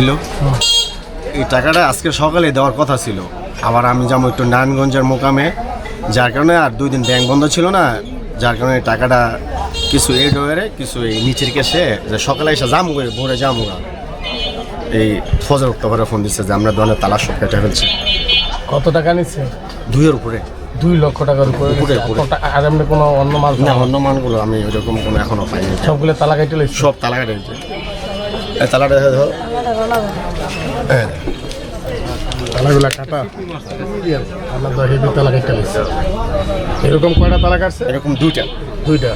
ছিল। এই টাকাটা আজকে সকালে দেওয়ার কথা ছিল। আবার আমি যাব একটু নারায়ণগঞ্জের মোকামে। যার কারণে আর দুই দিন ব্যাংক বন্ধ ছিল না। যার কারণে এই টাকাটা কিছু এড হয়ে কিছু এই নিচের কেসে যে সকালে এসে যাব করে ভোরে গা। এই ফজর অক্টোবরে ফোন দিচ্ছে যে আমরা দোকানের তালা সব কেটে ফেলছি। কত টাকা নিচ্ছে? দুইয়ের উপরে। দুই লক্ষ টাকার উপরে আর এমনি কোনো অন্য মাল না অন্য মানগুলো আমি ওইরকম কোনো এখনও পাইনি। সবগুলো তালা কেটে সব তালা কেটে তালাটা দেখো। তালাগুলা কাটা। আমরা তো হেভি তালা কেটে লইছে এরকম কয়টা তালা কাটছে? এরকম দুইটা। দুইটা।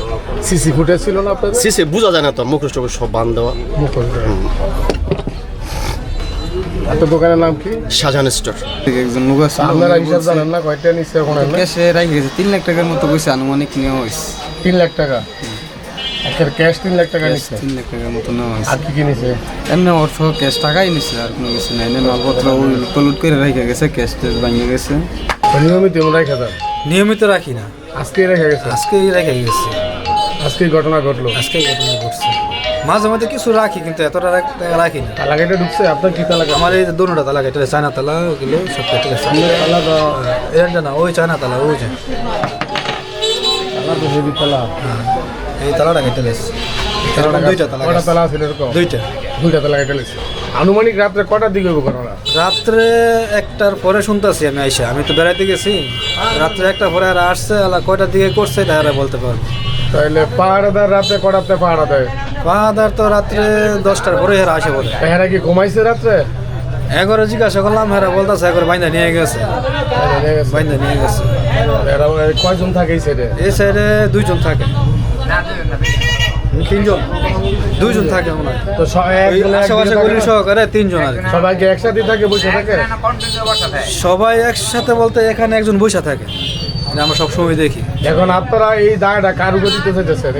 সিসি ফুটেজ ছিল না আপনাদের? সিসে বোঝা যায় না তো মুখোশ টুখোশ সব বান দেওয়া। মুখোশ। আপনার দোকানের নাম কি? শাহজাহান স্টোর। একজন লোক আছে। আপনারা হিসাব জানেন না কয়টা নিচ্ছে ওখানে না? ক্যাশে রাখি গেছে। তিন লাখ টাকার মতো কইছে আনুমানিক নেওয়া হয়েছে তিন লাখ টাকা। একের ক্যাশ তিন লাখ টাকা নিচ্ছে তিন লাখ টাকার মতো নেওয়া হয়েছে। আর কি কি নিচ্ছে এমনি অর্থ ক্যাশ টাকাই নিচ্ছে আর কোনো কিছু নাই। মালপত্র করে রেখে গেছে ক্যাশ টেস ভাঙিয়ে গেছে। নিয়মিত রেখে নিয়মিত রাখি না। আজকে রেখে গেছে? আজকেই রেখে গেছি। আজকে ঘটনা ঘটলো? আজকে ঘটনা ঘটছে। মাঝে মধ্যে কিছু রাখি কিন্তু এতটা রাখি না। তালা কেটে ঢুকছে? আপনার কি তালা আমার এই দুটা তালা কেটে চায়না তালা ওগুলো সব কেটে তালা তো এটা না ওই চায়না তালা ওই যে। তালা তো হেভি তালা। এই তালাটা কেটে দুইটা তালা কটা তালা আছে এরকম? দুইটা। দুইটা তালা কেটে আনুমানিক রাত্রে কটার দিকে হবে ঘটনা? রাত্রে একটার পরে শুনতেছি আমি আইসা। আমি তো বেড়াইতে গেছি। রাত্রে একটা পরে আর আসছে আলা কয়টার দিকে করছে এটা আর বলতে পারব তাহলে পাহাড়াদার রাত্রে কটাতে পাহাড়া দেয়? বাহাদার তো রাত্রে দশটার পরে হেরা আসে বলে। এরা কি ঘুমাইছে রাত্রে? এগারো জিজ্ঞাসা করলাম হেরা বলতেছে একবার বাইন্দা নিয়ে গেছে। বাইন্দা নিয়ে গেছে। কয়জন থাকে এই সাইডে এই সাইডে দুইজন থাকে। তিনজন? দুইজন থাকে মনে হয়। তো আশেপাশে না? সহকারে তিনজন আর সবাই কি একসাথে থাকে বসে থাকে? সবাই একসাথে বলতে এখানে একজন বৈশা থাকে। এটা আমরা সবসময় দেখি। এখন আপনারা এই দায়টা কার উপর দিতে চাইতেছেন?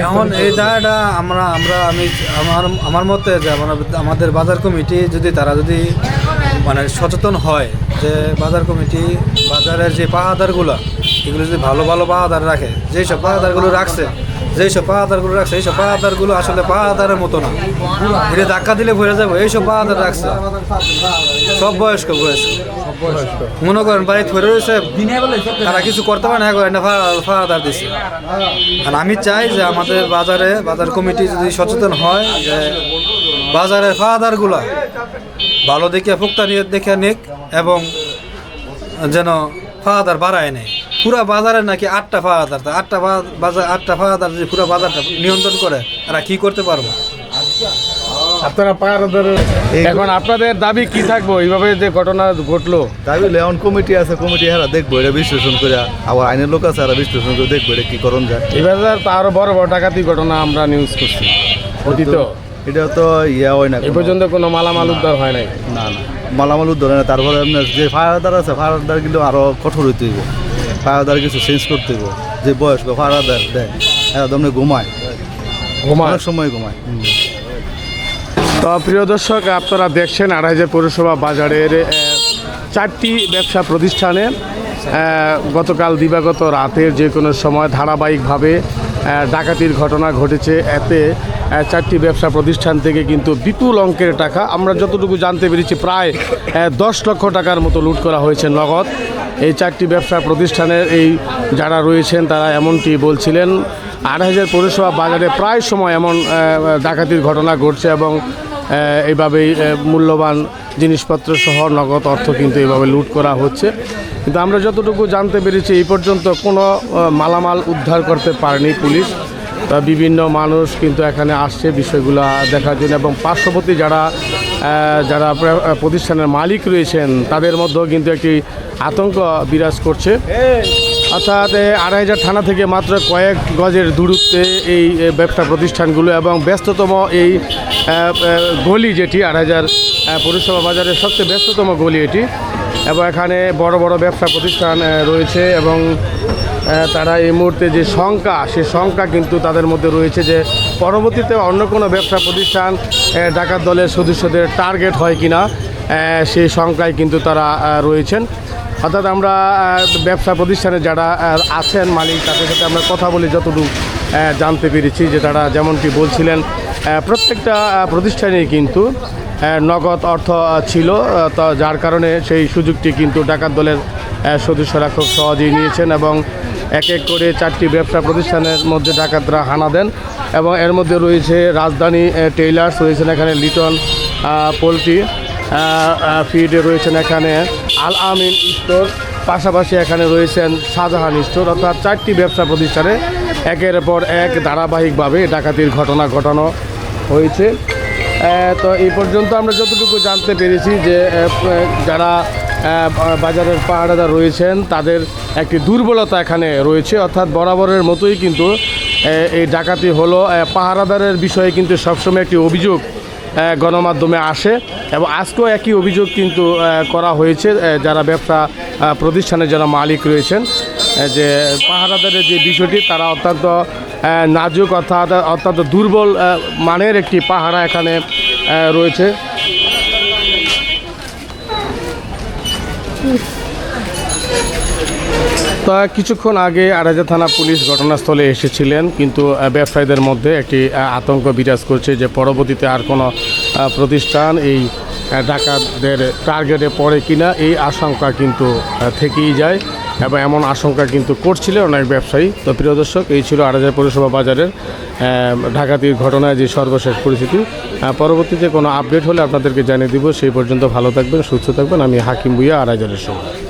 এখন এই। দায়টা আমরা আমরা আমি আমার আমার মতে যে আমরা আমাদের বাজার কমিটি যদি তারা যদি মানে সচেতন হয় যে বাজার কমিটি বাজারের যে পাহাদারগুলো এগুলো যদি ভালো ভালো পাহাদার রাখে যেই সব পাহাদারগুলো রাখছে যেই সব পাহাদারগুলো রাখছে, এইসব পাহাদারগুলো আসলে পাহাদারের মতো না। এটা ধাক্কা দিলে ভরে যাব, এইসব পাহাদার রাখছে। সব বয়স্ক বয়স্ক। মনে করেন বাড়ি ধরে রয়েছে, তারা কিছু করতে পারে না করেন ফাদার দিচ্ছে আর আমি চাই যে আমাদের বাজারে, বাজার কমিটি যদি সচেতন হয় যে বাজারের ফাদারগুলা ভালো দেখে ফুক্তা নিয়ে দেখে নিক এবং যেন ফাদার বাড়ায় নেয়। পুরা বাজারে নাকি আটটা ফাদার তা আটটা বাজার আটটা ফাদার যদি পুরো বাজারটা নিয়ন্ত্রণ করে এরা কি করতে পারব? আপনারা পাহাড়াদার এখন আপনাদের দাবি কি থাকব? এইভাবে যে ঘটনা ঘটলো। দাবি লেওয়ান কমিটি আছে কমিটি হারা দেখব এটা বিশ্লেষণ করে। আবার আইনের লোক আছে হারা বিশ্লেষণ করে দেখব এটা কি করণ যায়। এবার তো আরও বড় বড় ডাকাতি ঘটনা আমরা নিউজ করছি। অতীত। এটা তো ইয়া হয় না এ পর্যন্ত কোনো মালামাল উদ্ধার হয় নাই। না না। মালামাল ধরে না তারপরে আপনার যে ফায়ারদার আছে ফায়ারদার কিন্তু আরও কঠোর হইতে হইব। ফায়ারদার কিছু চেঞ্জ করতে হইব যে বয়স্ক ফায়ারদার দেয় একদম ঘুমায়। ঘুমা অনেক সময় ঘুমায়। তো প্রিয় দর্শক আপনারা দেখছেন আড়াইহাজার পৌরসভা বাজারের চারটি ব্যবসা প্রতিষ্ঠানে গতকাল দিবাগত রাতের যে কোনো সময় ধারাবাহিকভাবে ডাকাতির ঘটনা ঘটেছে। এতে চারটি ব্যবসা প্রতিষ্ঠান থেকে কিন্তু বিপুল অঙ্কের টাকা আমরা যতটুকু জানতে পেরেছি, প্রায় দশ লক্ষ টাকার মতো লুট করা হয়েছে নগদ। এই চারটি ব্যবসা প্রতিষ্ঠানের এই যারা রয়েছেন, তারা এমনটি বলছিলেন আড়াই হাজার পৌরসভা বাজারে প্রায় সময় এমন ডাকাতির ঘটনা ঘটছে এবং এইভাবেই মূল্যবান জিনিসপত্র সহ নগদ অর্থ কিন্তু এইভাবে লুট করা হচ্ছে। কিন্তু আমরা যতটুকু জানতে পেরেছি, এই পর্যন্ত কোনো মালামাল উদ্ধার করতে পারেনি পুলিশ। বিভিন্ন মানুষ কিন্তু এখানে আসছে বিষয়গুলো দেখার জন্য এবং পার্শ্ববর্তী যারা যারা প্রতিষ্ঠানের মালিক রয়েছেন, তাদের মধ্যেও কিন্তু একটি আতঙ্ক বিরাজ করছে। অর্থাৎ আড়াই হাজার থানা থেকে মাত্র কয়েক গজের দূরত্বে এই ব্যবসা প্রতিষ্ঠানগুলো এবং ব্যস্ততম এই গলি যেটি আড়াই হাজার পৌরসভা বাজারের সবচেয়ে ব্যস্ততম গলি এটি। এবং এখানে বড় বড় ব্যবসা প্রতিষ্ঠান রয়েছে এবং তারা এই মুহূর্তে যে শঙ্কা সে শঙ্কা কিন্তু তাদের মধ্যে রয়েছে যে পরবর্তীতে অন্য কোনো ব্যবসা প্রতিষ্ঠান ডাকাত দলের সদস্যদের টার্গেট হয় কিনা আহ, সেই শঙ্কায় কিন্তু তারা রয়েছেন। অর্থাৎ আমরা ব্যবসা প্রতিষ্ঠানে যারা আছেন মালিক তাদের সাথে আমরা কথা বলে যতটুকু জানতে পেরেছি যে তারা যেমনটি বলছিলেন প্রত্যেকটা প্রতিষ্ঠানেই কিন্তু নগদ অর্থ ছিল যার কারণে সেই সুযোগটি কিন্তু ডাকাত দলের সদস্যরা খুব সহজেই নিয়েছেন এবং এক এক করে চারটি ব্যবসা প্রতিষ্ঠানের মধ্যে ডাকাতরা হানা দেন এবং এর মধ্যে রয়েছে রাজধানী টেইলার্স, রয়েছেন এখানে লিটন পোলট্রি ফিডে, রয়েছেন এখানে আল আমিন স্টোর, পাশাপাশি এখানে রয়েছেন শাহজাহান স্টোর, অর্থাৎ চারটি ব্যবসা প্রতিষ্ঠানে একের পর এক ধারাবাহিকভাবে ডাকাতির ঘটনা ঘটানো হয়েছে। তো এই পর্যন্ত আমরা যতটুকু জানতে পেরেছি যে যারা বাজারের পাহাড়াদার রয়েছেন। তাদের একটি দুর্বলতা এখানে রয়েছে। অর্থাৎ বরাবরের মতোই কিন্তু এই ডাকাতি হলো। পাহারাদারের বিষয়ে কিন্তু সবসময় একটি অভিযোগ গণমাধ্যমে আসে এবং আজকেও একই অভিযোগ কিন্তু করা হয়েছে। যারা ব্যবসা প্রতিষ্ঠানের যারা মালিক রয়েছেন যে পাহারাদারের যে বিষয়টি, তারা অত্যন্ত নাজুক, অর্থাৎ, অত্যন্ত দুর্বল মানের একটি পাহারা এখানে রয়েছে। তা কিছুক্ষণ আগে আড়াইজা থানা পুলিশ ঘটনাস্থলে এসেছিলেন, কিন্তু ব্যবসায়ীদের মধ্যে একটি আতঙ্ক বিরাজ করছে যে পরবর্তীতে আর কোনো প্রতিষ্ঠান এই ডাকাতদের টার্গেটে পড়ে কিনা, এই আশঙ্কা কিন্তু থেকেই যায়। এবং এমন আশঙ্কা কিন্তু করছিলেন অনেক ব্যবসায়ী। তো প্রিয় দর্শক, এই ছিল আড়াইজার পৌরসভা বাজারের ঢাকাতির ঘটনায় যে সর্বশেষ পরিস্থিতি। পরবর্তীতে কোনো আপডেট হলে আপনাদেরকে জানিয়ে দিব। সেই পর্যন্ত ভালো থাকবেন, সুস্থ থাকবেন। আমি হাকিম বুইয়া আড়াইজারের সময়